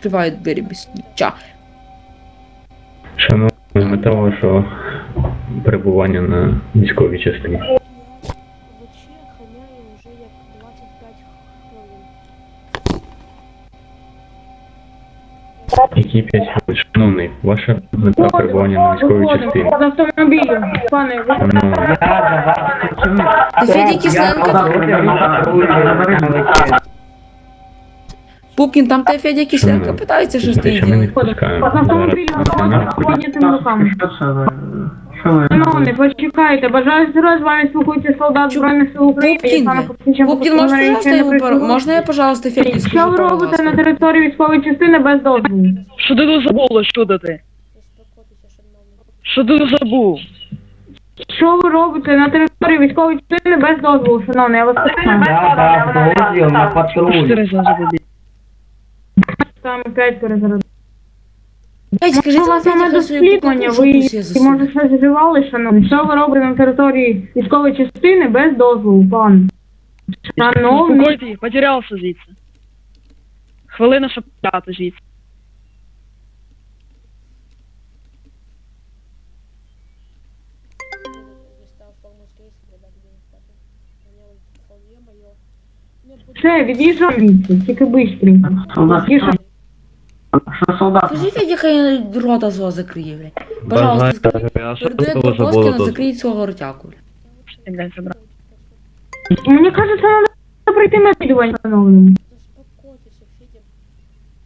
відкриває двері без сміття. Шановний, мета вашого перебування на військовій частині. Вночі ханяє вже як 25 хвилин. Які 5 хвилин? Шановний, ваша мета перебування на військовій частині. З автомобілю, пане, ви Ти Феді Кисленко? Пупкін, там те Федя Кисленко Шановний, питається, що стоїть. ми не впускаємо. піднятими руками. Шановний, почекайте, бажаю здоров'я, з вами спілкується солдат Збройних сил України. Пупкін, Пупкін, пожалуйста, пар... можна я, пожалуйста, Феді Що ви робите на території військової частини без дозволу? Що ти тут забула, що ти? Що ти тут забув? Що ви робите на території військової частини без дозволу, шановний? Я вас питаю. Я дав дозвіл на патруль. Там п'ять перезарядок. Федь, скажи, У вас хай собі дослідження, ви може щось вживали, шановний? Що ви робите на території військової частини без дозволу, пан? Шановний, Успокойте, потерявся звідси. Хвилина, щоб п'яти звідси. Не все, від'їжджай звідси, тільки бистренько. Тише. Що солдат? Скажи, Федя, хай рота свого закриє, блядь. Пожалуйста, скажи. Передує до Плоскіна, закриє свого ротяку, блядь. Що? Мені кажеться, треба прийти на Федя.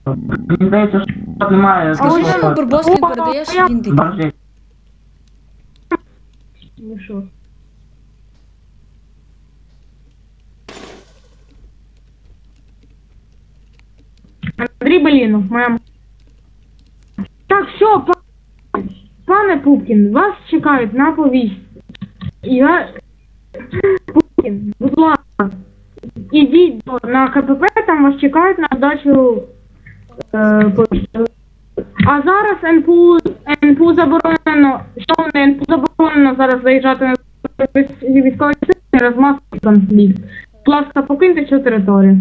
Мені здається, що немає. Скажи, Що що солдат? Барбоскін передаєш, він. Подожди. Ви що? Андрій Белінов, моя... Так, все, па- пане Пупкін, вас чекають на повість. Я... Пупкін, будь ласка, ідіть на КПП, там вас чекають на здачу е, повісті. А зараз НПУ, НПУ заборонено, що не НПУ заборонено зараз заїжджати на військові частини, розмазати конфлікт. Будь ласка, покиньте цю територію.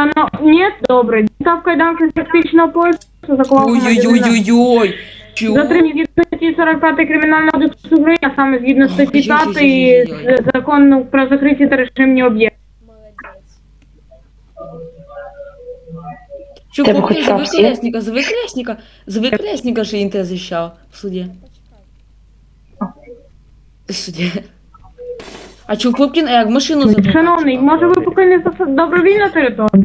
Шано... Ні, добре. Дістав кайданки з тактичного поясу, заклав. Ой-ой-ой-ой-ой. Затримані згідно статті 45 Кримінального кодексу України, а саме згідно статті 5 Ой-ой-ой-ой-ой. закону про закриті та режимні об'єкти. Молодець. Чё, Тебе хоч зови раз є? колесника, зови колесника. Зови колесника, що він захищав в суді. Почекай. А чого Пупкін, а як машину забрав? Шановний, може ви покинете добровільно територію?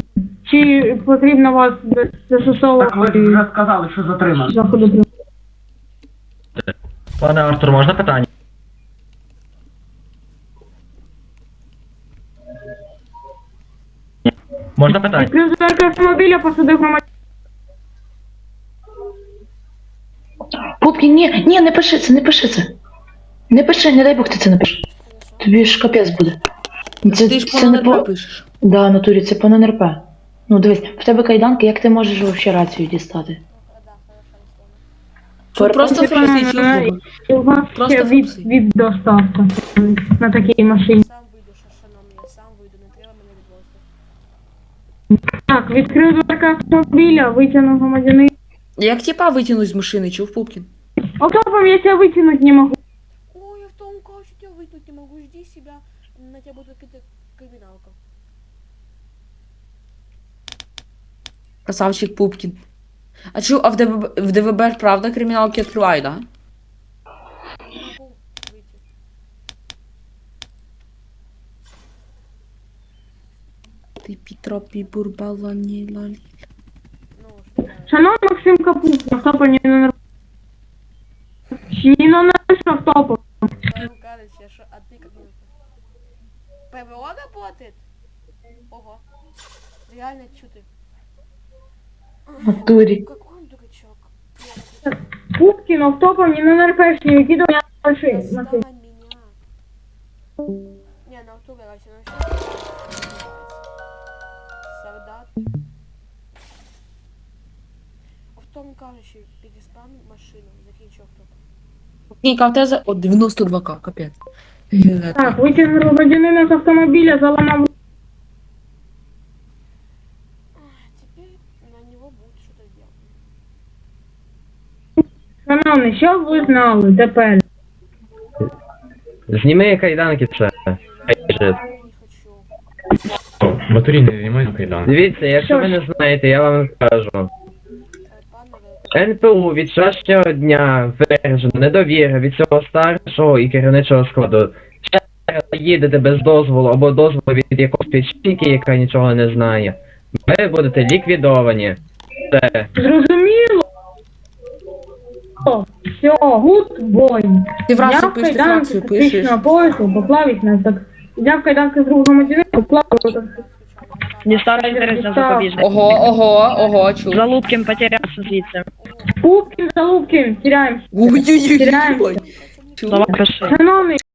Чи потрібно вас Так ви застосовувати вже сказали, що затримано. при- Пане Артур, можна питання? Можна питання? Відкрив дверки автомобіля, посадив громадянина. Пупкін, ні, ні, не пиши це, не пиши це. Не пиши, не дай Бог ти це напишеш. Тобі ж капець буде. Це, Ти ж це не по по... пишеш. Да, натурі, це по НРП. Ну дивись, в тебе кайданки, як ти можеш вообще рацію дістати? Чого просто у вас Просто від, функції. від доставка на такій машині. Сам вийду, що шановний, я сам вийду, не треба мене відвозити. Так, відкрив дверки автомобіля, витягнув громадянина. Як типа витягнуть з машини, чув Пупкін? Октопом я тебя вытянуть не могу. Ой, я в тебя вытянуть не могу, жди себя, на тебя будет какая-то криминалка. Красавчик Пупкін. А чу, а в ДВБ, в ДВБ правда криміналки відкривають, да? Не. Ти бурбалані лалі. Ну, что делать? Шановний Максим Капук, автопом не на Не на наш автопом Ну, короче, шо- а ты как не... ПВО работает? Ого. Реально, чё ты? Натурі. Какой он дурачок. Пупкин автопом не на НРПшні, які до мене машини. Отстань машини. от меня. Не, на автобе вообще ну Солдат. Автом кажучи, перестань машину, закінчу автоп. Ніка, в тебе за... О, 92к, капець. Так, витягнув громадянина з автомобіля, заламав Ай, Шановний, що б ви знали тепер? Зніми кайданки це. Не хочу. Не знімай на кайдан. Дивіться, якщо ви не знаєте, я вам скажу. НПУ від вчорашнього дня виражена недовіра від цього старшого і керівничого складу. Ще раз їдете без дозволу або дозволу від якогось підшіки, яка нічого не знає. Ви будете ліквідовані. Все. Зрозуміло? Все, гуд бой. Ти в Я рацію пишеш, ти в рацію пишеш. тактичного поясу поплавить нас так. Я в кайданки з другого мотиву поплавив. Дістав інтерес за запобіжник. Ого, ого, ого, чув. Залупкін потерявся звідси. Пупкін за Лупкин, теряемся. Ой-ой-ой. Теряємося. Чув. Пиши. Шановний,